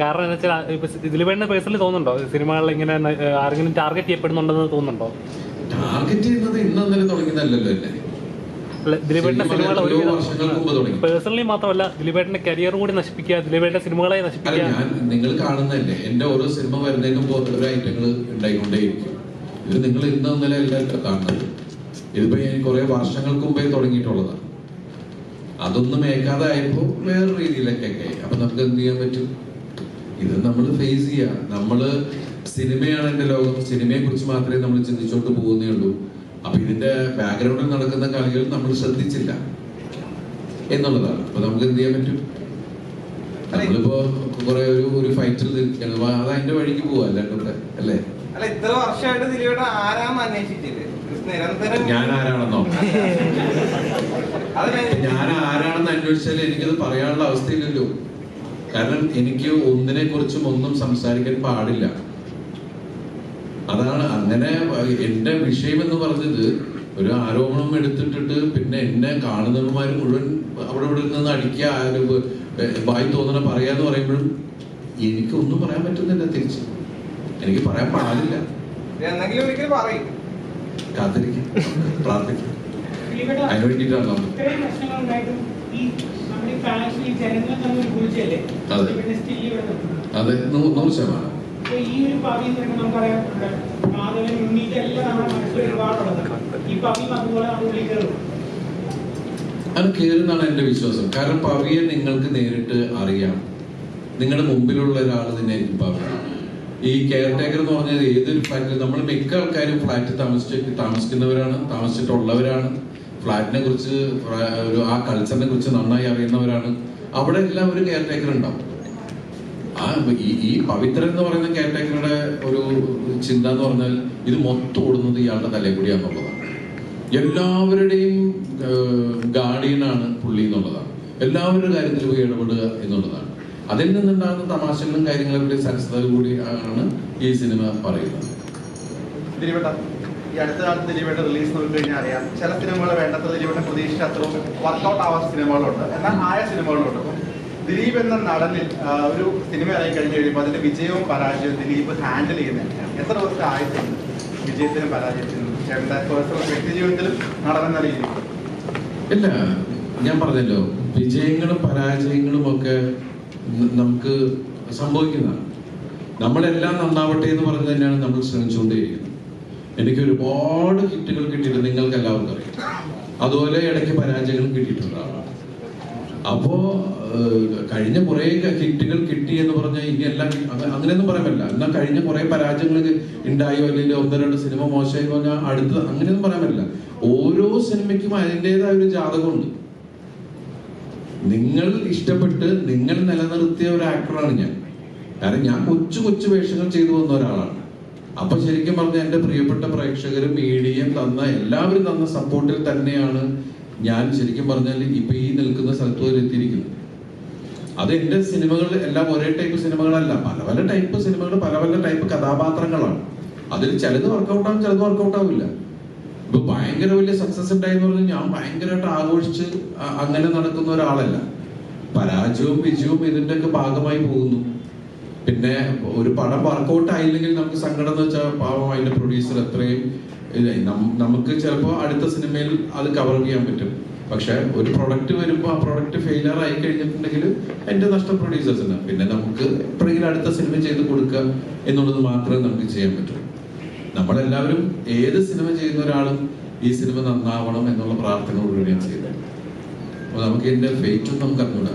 കാരണം എന്ന് വെച്ചാൽ ഇതിൽ വേണ്ട പേഴ്സണലി തോന്നുന്നുണ്ടോ? സിനിമകളിൽ ഇങ്ങനെ ആരെങ്കിലും ടാർഗറ്റ് ചെയ്യപ്പെടുന്നുണ്ടെന്ന് തോന്നുന്നുണ്ടോ? ടാർഗറ്റ് ചെയ്യുന്നത് ഇന്ന് ഇന്നലെ തുടങ്ങിയതല്ലല്ലോ അല്ല, ദിലീപേട്ടന്റെ സിനിമകൾ. പേഴ്സണലി മാത്രമല്ല ദിലീപേട്ടന്റെ കരിയർ കൂടി നശിപ്പിക്കുക ദിലീപേട്ടന്റെ സിനിമകളെ നശിപ്പിക്കുക. നിങ്ങൾ കാണുന്നതല്ലേ? എന്റെ ഓരോ സിനിമ വരുന്നതിനും ഓരോ ഐറ്റങ്ങൾ ഉണ്ടായിക്കൊണ്ടേയിരിക്കും. ഇത് നിങ്ങൾ ഇന്ന് ഇന്നലെ എല്ലാവരും കാണുന്നത്. ഇതിപ്പോ ഞാൻ കുറെ വർഷങ്ങൾക്ക് മുമ്പേ തുടങ്ങിയിട്ടുള്ളതാണ് അതൊന്നും ഏക്കാതായപ്പോ വേറെ രീതിയിലൊക്കെ ആയി. അപ്പൊ നമുക്ക് എന്ത് ചെയ്യാൻ പറ്റും? ഇത് നമ്മൾ ഫേസ് ചെയ്യാം. നമ്മൾ സിനിമയാണ് എന്റെ ലോകം സിനിമയെ കുറിച്ച് മാത്രമേ നമ്മൾ ചിന്തിച്ചോണ്ട് പോകുന്നേ ഉള്ളൂ. അപ്പൊ ഇതിന്റെ ബാക്ക്ഗ്രൗണ്ടിൽ നടക്കുന്ന കളികൾ നമ്മൾ ശ്രദ്ധിച്ചില്ല എന്നുള്ളതാണ്. അപ്പൊ നമുക്ക് എന്ത് ചെയ്യാൻ പറ്റും? നമ്മളിപ്പോ കുറെ ഒരു ഒരു ഫൈറ്റിൽ നിൽക്കുകയാണ്. അത് അതിന്റെ വഴിക്ക് പോവാ അല്ലാണ്ട് അല്ലേ? അല്ല ഇത്ര വർഷമായിട്ട് ദിലീപേട്ട ആരാന്ന് അന്വേഷിച്ചില്ലേ? നിരന്തരം ഞാൻ ആരാണെന്നോ ഞാൻ ആരാണെന്ന് അന്വേഷിച്ചാൽ എനിക്കത് പറയാനുള്ള അവസ്ഥയില്ലല്ലോ. കാരണം എനിക്ക് ഒന്നിനെ കുറിച്ചും ഒന്നും സംസാരിക്കാൻ പാടില്ല. അതാണ് അങ്ങനെ എന്റെ വിഷയം എന്ന് പറഞ്ഞത് ഒരു ആരോപണം എടുത്തിട്ടിട്ട് പിന്നെ എന്നെ കാണുന്നവന്മാർ മുഴുവൻ അവിടെ ഇവിടെ നിന്ന് അടിക്കുക ആരും വായി തോന്നണ പറയാന്ന് പറയുമ്പോഴും എനിക്ക് ഒന്നും പറയാൻ പറ്റുന്നില്ല തിരിച്ച്. എനിക്ക് പറയാൻ പാടില്ല. കാത്തിരിക്കും. പ്രാർത്ഥിക്കും. അതിന് വേണ്ടിയിട്ടാണ്? നമ്മൾ അതെ. നൂറ് ശതമാനം ഈ ഒരു പവി മാധവൻ നമ്മുടെ മനസ്സിൽ ഒരുപാടുള്ളത് ഈ പവി അതുപോലെ നമ്മുടെ ഉള്ളിൽ കയറും. അത് കയറുന്നാണ് എന്റെ വിശ്വാസം. കാരണം പവിയെ നിങ്ങൾക്ക് നേരിട്ട് അറിയാം. നിങ്ങളുടെ മുമ്പിലുള്ള ഒരാൾ തന്നെയായിരിക്കും പവി. ഈ കെയർ ടേക്കർ എന്ന് പറഞ്ഞാൽ ഏതൊരു ഫ്ലാറ്റിൽ നമ്മൾ മിക്ക ആൾക്കാരും ഫ്ലാറ്റ് താമസിച്ച് താമസിക്കുന്നവരാണ് താമസിച്ചിട്ടുള്ളവരാണ്. ഫ്ലാറ്റിനെ കുറിച്ച് ഒരു ആ കൾച്ചറിനെ കുറിച്ച് നന്നായി അറിയുന്നവരാണ്. അവിടെ എല്ലാം ഒരു കെയർ ടേക്കർ ഉണ്ടാവും. ആ ഈ ഈ പവിത്രൻ എന്ന് പറയുന്ന കെയർ ടേക്കറുടെ ഒരു ചിന്ത എന്ന് പറഞ്ഞാൽ ഇത് മൊത്തം ഓടുന്നത് ഇയാളുടെ തലയിൽ കൂടിയാന്നുള്ളതാണ് എല്ലാവരുടെയും ഗാർഡിയനാണ് പുള്ളി എന്നുള്ളതാണ്. എല്ലാവരുടെ കാര്യത്തിൽ പോയി ഇടപെടുക എന്നുള്ളതാണ്. അതിൽ നിന്നുണ്ടാകുന്ന തമാശകളും കാര്യങ്ങളൊക്കെ സരസതകൾ കൂടി ആണ് ഈ സിനിമ പറയുന്നത്. ഈ അടുത്ത കാലത്ത് ദിലീപേട്ട റിലീസ് നോക്കി കഴിഞ്ഞാൽ അറിയാം. ചില സിനിമകൾ വേണ്ടത്ര ദിലീപേട്ട പ്രതീക്ഷിച്ച അത്രയും വർക്കൗട്ട് ആവാത്ത സിനിമകളുണ്ട്. എന്നാൽ ആയ സിനിമകളുണ്ട്. ദിലീപ് എന്ന നടനിൽ ഒരു സിനിമ ഇറങ്ങി കഴിഞ്ഞ് കഴിയുമ്പോൾ അതിന്റെ വിജയവും പരാജയവും ദിലീപ് ഹാൻഡിൽ ചെയ്യുന്നത് എത്ര ദിവസത്തെ ആയിട്ടുണ്ട് വിജയത്തിനും പരാജയത്തിനും ചേട്ടന്റെ പേഴ്സണൽ വ്യക്തി ജീവിതത്തിലും നടനെന്ന രീതിയിൽ ഇല്ല ഞാൻ പറഞ്ഞല്ലോ വിജയങ്ങളും പരാജയങ്ങളും ഒക്കെ നമുക്ക് സംഭവിക്കുന്നതാണ്. നമ്മളെല്ലാം നന്നാവട്ടെ എന്ന് പറഞ്ഞ് തന്നെയാണ് നമ്മൾ ശ്രമിച്ചുകൊണ്ടേയിരിക്കുന്നത് എനിക്ക് ഒരുപാട് ഹിറ്റുകൾ കിട്ടിയിട്ട് നിങ്ങൾക്ക് എല്ലാവർക്കും അറിയാം. അതുപോലെ ഇടയ്ക്ക് പരാജയങ്ങളും കിട്ടിയിട്ടുണ്ട് അപ്പോ കഴിഞ്ഞ കുറെ ഹിറ്റുകൾ കിട്ടി എന്ന് പറഞ്ഞാൽ ഇനി എല്ലാം അങ്ങ- അങ്ങനെയൊന്നും പറയാൻ പറ്റില്ല. എന്നാൽ കഴിഞ്ഞ കുറെ പരാജയങ്ങൾ ഉണ്ടായോ അല്ലെങ്കിൽ ഒന്ന് രണ്ട് സിനിമ മോശമായി പറഞ്ഞാൽ അടുത്ത അങ്ങനെയൊന്നും പറയാൻ പറ്റില്ല. ഓരോ സിനിമയ്ക്കും അതിന്റെതായ ഒരു ജാതകമുണ്ട്. നിങ്ങൾ ഇഷ്ടപ്പെട്ട് നിങ്ങൾ നിലനിർത്തിയ ഒരു ആക്ടറാണ് ഞാൻ. കാരണം ഞാൻ കൊച്ചു കൊച്ചു വേഷങ്ങൾ ചെയ്തു വന്ന ഒരാളാണ്. അപ്പൊ ശരിക്കും പറഞ്ഞ എന്റെ പ്രിയപ്പെട്ട പ്രേക്ഷകരും മീഡിയയും തന്ന എല്ലാവരും തന്ന സപ്പോർട്ടിൽ തന്നെയാണ് ഞാൻ ശരിക്കും പറഞ്ഞാൽ ഇപ്പൊ ഈ നിൽക്കുന്ന സ്ഥലത്ത് വരെ എത്തിയിരിക്കുന്നത്. അത് എന്റെ സിനിമകൾ എല്ലാം ഒരേ ടൈപ്പ് സിനിമകളല്ല. പല പല ടൈപ്പ് സിനിമകൾ പല പല ടൈപ്പ് കഥാപാത്രങ്ങളാണ്. അതിൽ ചിലത് വർക്കൗട്ട് ആവും ചിലത് വർക്കൗട്ട് ആവില്ല. ഇപ്പൊ ഭയങ്കര വലിയ സക്സസ് ഉണ്ടായെന്ന് പറഞ്ഞാൽ ഞാൻ ഭയങ്കരമായിട്ട് ആഘോഷിച്ച് അങ്ങനെ നടക്കുന്ന ഒരാളല്ല. പരാജയവും വിജയവും ഇതിന്റെ ഒക്കെ ഭാഗമായി പോകുന്നു. പിന്നെ ഒരു പടം വർക്കൗട്ട് ആയില്ലെങ്കിൽ നമുക്ക് സങ്കടം എന്ന് വെച്ചാൽ പാവം അതിന്റെ പ്രൊഡ്യൂസർ അത്രയും നമുക്ക് ചിലപ്പോൾ അടുത്ത സിനിമയിൽ അത് കവർ ചെയ്യാൻ പറ്റും. പക്ഷെ ഒരു പ്രൊഡക്റ്റ് വരുമ്പോൾ ആ പ്രൊഡക്റ്റ് ഫെയിലർ ആയി കഴിഞ്ഞിട്ടുണ്ടെങ്കിൽ എന്റെ നഷ്ടം പ്രൊഡ്യൂസേഴ്സിന് പിന്നെ നമുക്ക് എപ്പോഴെങ്കിലും അടുത്ത സിനിമ ചെയ്ത് കൊടുക്കുക എന്നുള്ളത് മാത്രമേ നമുക്ക് ചെയ്യാൻ പറ്റൂ. നമ്മളെല്ലാവരും ഏത് സിനിമ ചെയ്യുന്ന ഒരാളും ഈ സിനിമ നന്നാവണം എന്നുള്ള പ്രാർത്ഥനയോടുകൂടിയാണ് ചെയ്യുന്നത്. അപ്പൊ നമുക്ക് ഇതിന്റെ ഫേറ്റും നമുക്ക് അറിഞ്ഞൂടാ